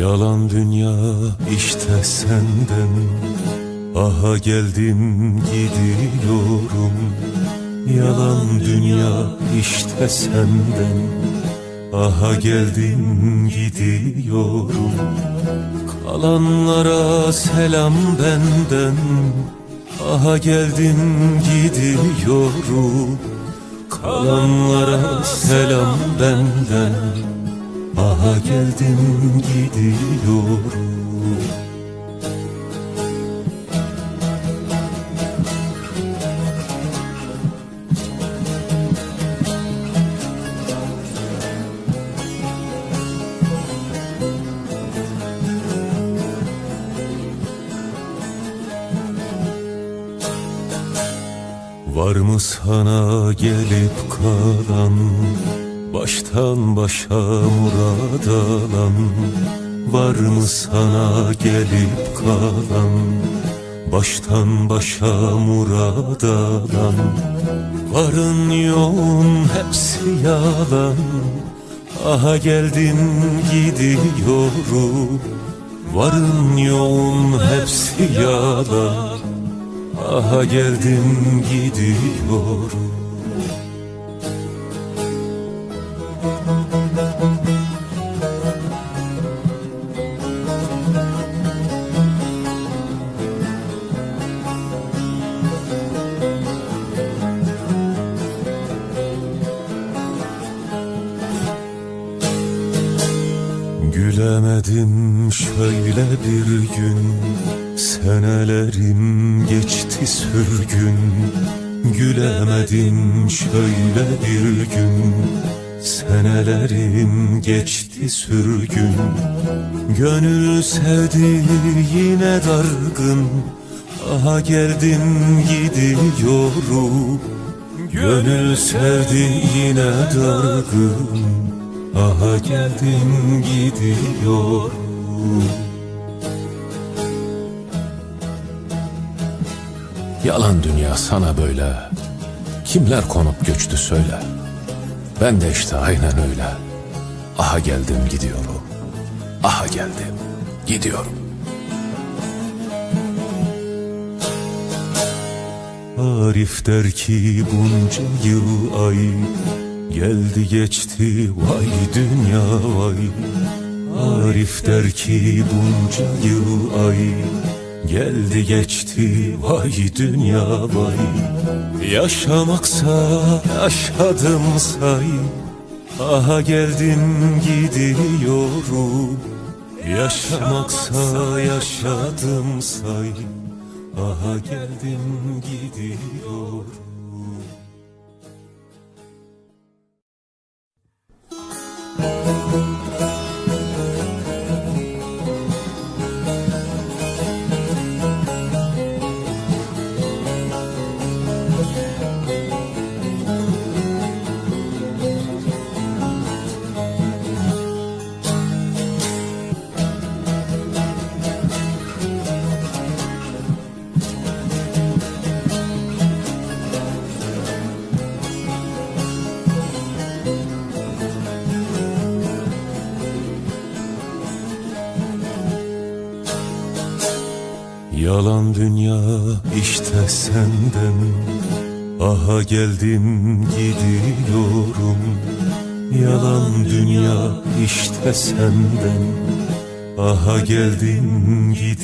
Yalan dünya işte senden. Aha geldim gidiyorum. Yalan dünya işte senden. Aha geldim gidiyorum. Kalanlara selam benden. Aha geldim gidiyorum. Kalanlara selam benden Aha geldim gidiyorum. Var mı sana gelip kalan Baştan başa murad alan Var mı sana gelip kalan? Baştan başa murad alan Varın yoğun hepsi yalan. Aha geldim gidiyorum Varın yoğun hepsi yalan. Aha geldim gidiyorum Gülemedim şöyle bir gün. Senelerim geçti sürgün. Gülemedim şöyle bir gün. Senelerim geçti sürgün. Gönül sevdi yine dargın. Aha geldim gidiyorum. Gönül sevdi yine dargın Aha geldim gidiyorum. Yalan dünya sana böyle. Kimler konup göçtü söyle. Ben de işte aynen öyle. Aha geldim gidiyorum. Aha geldim gidiyorum. Arif der ki bunca yıl ay Geldi geçti vay dünya vay. Arif der ki bunca yıl ay. Geldi geçti vay dünya vay. Yaşamaksa yaşadım say. Aha geldim gidiyorum. Yaşamaksa yaşadım say. Aha geldim gidiyorum Yalan dünya işte senden. Aha geldim gidiyorum. Yalan dünya işte senden. Aha geldim gidiyorum